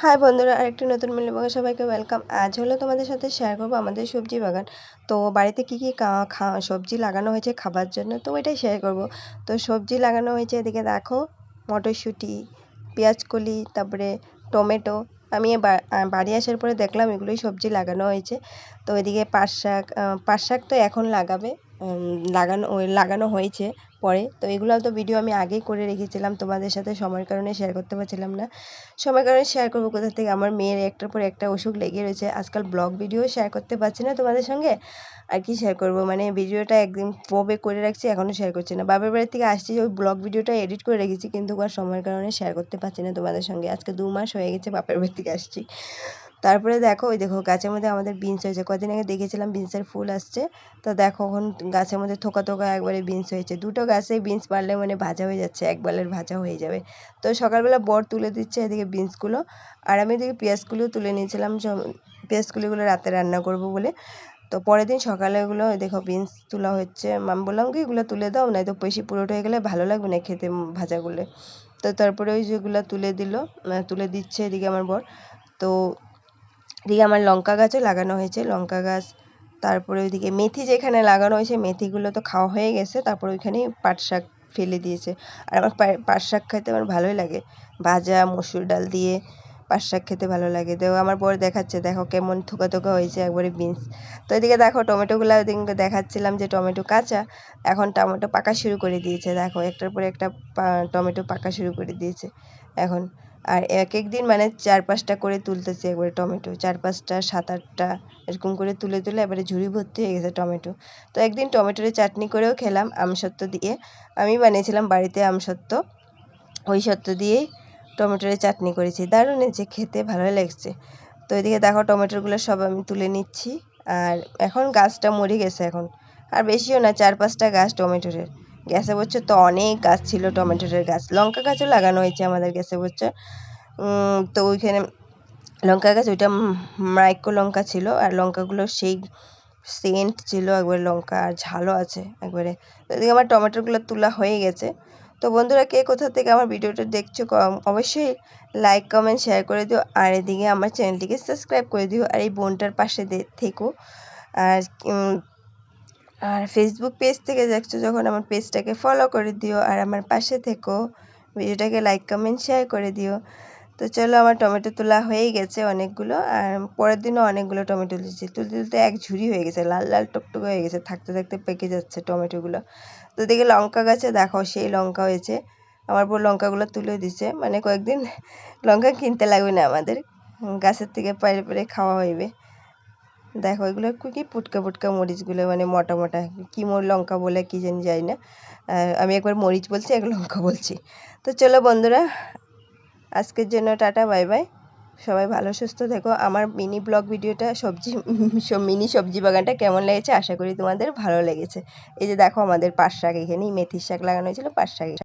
High বন্ধুরা, আরেকটি নতুন মিলে বাগান সবাইকে ওয়েলকাম আজ হলো তোমাদের সাথে শেয়ার করব আমাদের সবজি বাগান। তো বাড়িতে কী কী সবজি লাগানো হয়েছে খাবার জন্য, তো ওইটাই শেয়ার করব। তো সবজি লাগানো হয়েছে এদিকে দেখো, মটরশুঁটি পেঁয়াজকলি তারপরে টমেটো। আমি বাড়ি আসার পরে দেখলাম এগুলোই সবজি লাগানো হয়েছে। তো এদিকে পাট শাক পাট শাক তো এখন লাগাবে। লাগানো লাগানো হয়েছে পরে। তো এগুলো তো ভিডিও আমি আগেই করে রেখেছিলাম, তোমাদের সাথে সময়ের কারণে শেয়ার করতে পারছিলাম না। সময়ের কারণে শেয়ার করব কোথা থেকে? আমার মেয়ের একটার পর একটা অসুখ লেগে রয়েছে। আজকাল ব্লগ ভিডিও শেয়ার করতে পারছি না তোমাদের সঙ্গে? আর কি শেয়ার করব? মানে ভিডিওটা একদিন ফোবে করে রাখছি এখনও শেয়ার করছি না। বাবার বাড়ি থেকে আসছি, ওই ব্লগ ভিডিওটা এডিট করে রেখেছি, কিন্তু আর সময়ের কারণে শেয়ার করতে পারছি না তোমাদের সঙ্গে। আজকে দু মাস হয়ে গেছে বাপের বাড়ি থেকে আসছি। তারপরে দেখো, ওই দেখো গাছের মধ্যে আমাদের বিনস হয়েছে। কদিন আগে দেখেছিলাম বিনসের ফুল আসছে। তো দেখো এখন গাছের মধ্যে থোকা থোকা একবারে বিনস হয়েছে। দুটো গাছে বিনস পারলে মানে ভাজা হয়ে যাচ্ছে এক বালের ভাজা হয়ে যাবে। তো সকালবেলা বর তুলে দিচ্ছে এদিকে বিনসগুলো আর আমি এদিকে পেঁয়াজগুলো তুলে নিয়েছিলাম পেঁয়াজগুলিগুলো রাতে রান্না করব বলে। তো পরের দিন সকালে এগুলো দেখো বিনস তোলা হচ্ছে। আমি বললাম কি, এগুলো তুলে দাও তো বেশি পুরোটা হয়ে গেলে ভালো লাগবে না খেতে ভাজাগুলো তো তারপরে ওই যেগুলো তুলে দিল তুলে দিচ্ছে এদিকে আমার বর। তো এদিকে আমার লঙ্কা গাছও লাগানো হয়েছে, লঙ্কা গাছ, তারপরে ওইদিকে মেথি যেখানে লাগানো হয়েছে, মেথিগুলো তো খাওয়া হয়ে গেছে, তারপর ওইখানেই পাট শাক ফেলে দিয়েছে। আর আমার পাট শাক খেতে আমার ভালোই লাগে। ভাজা, মসুর ডাল দিয়ে পাট শাক খেতে ভালো লাগে। তো আমার বর দেখাচ্ছে, দেখো কেমন থোকা থোকা হয়েছে একবারে বিনস। তো এদিকে দেখো টমেটোগুলো, ওদিকে দেখাচ্ছিলাম যে টমেটো কাঁচা, এখন টমেটো পাকা শুরু করে দিয়েছে। দেখো একটার পরে একটা টমেটো পাকা শুরু করে দিয়েছে। এখন আর এক এক দিন মানে চার পাঁচটা করে তুলতেছি একবারে টমেটো। চার পাঁচটা, সাত আটটা এরকম করে তুলে তুলে এবারে ঝুড়ি ভর্তি হয়ে গেছে টমেটো। তো একদিন টমেটোর চাটনি করেও খেলাম আমসত্ত্ব দিয়ে। আমি বানিয়েছিলাম বাড়িতে আমসত্ত্ব। ওই সত্ত্ব দিয়েই টমেটোর চাটনি করেছি। দারুণ হয়েছে, খেতে ভালো লাগছে। তো এদিকে দেখো টমেটোগুলো সব আমি তুলে নিচ্ছি। আর এখন গাছটা মরে গেছে এখন। আর বেশিও না, চার পাঁচটা গাছ টমেটোরের গ্যাসে বছর তো অনেক গাছ ছিল টমেটোরের গাছ। লঙ্কা গাছও লাগানো হয়েছে আমাদের গ্যাসে বছর তো ওইখানে লঙ্কা গাছ, ওইটা মাইক্রো লঙ্কা ছিল। আর লঙ্কাগুলো সেই সেন্ট ছিল, একবারে লঙ্কা আর ঝালও আছে একবারে। এদিকে আমার টমেটোগুলো তোলা হয়ে গেছে। তো বন্ধুরা, কে কোথা থেকে আমার ভিডিওটা দেখছ অবশ্যই লাইক, কমেন্ট, শেয়ার করে দিও। আর এদিকে আমার চ্যানেলটিকে সাবস্ক্রাইব করে দিও। আর এই বোনটার পাশে থেকো। আর আর ফেসবুক পেজ থেকে দেখছ যখন আমার পেজটাকে ফলো করে দিও, আর আমার পাশে থেকো, ভিডিওটাকে লাইক কমেন্ট শেয়ার করে দিও। তো চলো আমার টমেটো তোলা হয়েই গেছে অনেকগুলো, আর পরের দিনও অনেকগুলো টমেটো তুলেছি। তুলতে তুলতে এক ঝুড়ি হয়ে গেছে, লাল লাল টকটক হয়ে গেছে, থাকতে থাকতে পেকে যাচ্ছে টমেটোগুলো। তো দেখে লঙ্কা গাছে, দেখো সেই লঙ্কা হয়েছে। আমার বউ লঙ্কাগুলো তুলে দিছে মানে কয়েকদিন লঙ্কা কিনতে লাগবে না আমাদের গাছের থেকে পাইরে পেরে খাওয়া হইবে। দেখো, এগুলো কি পুটকা পুটকা মরিচগুলো মানে মোটা মোটা, কী মোর লঙ্কা বলে কী জানি যাই না। আমি একবার মরিচ বলছি, এক লঙ্কা বলছি। তো চলো বন্ধুরা, আজকের জন্য টাটা, বাই বাই। সবাই ভালো, সুস্থ থেকো। আমার মিনি ব্লগ ভিডিওটা, সবজি মিনি সবজি বাগানটা কেমন লেগেছে, আশা করি তোমাদের ভালো লেগেছে। এই যে দেখো, আমাদের পাট শাক, এখানেই মেথির শাক লাগানো হয়েছিল, পাট শাক।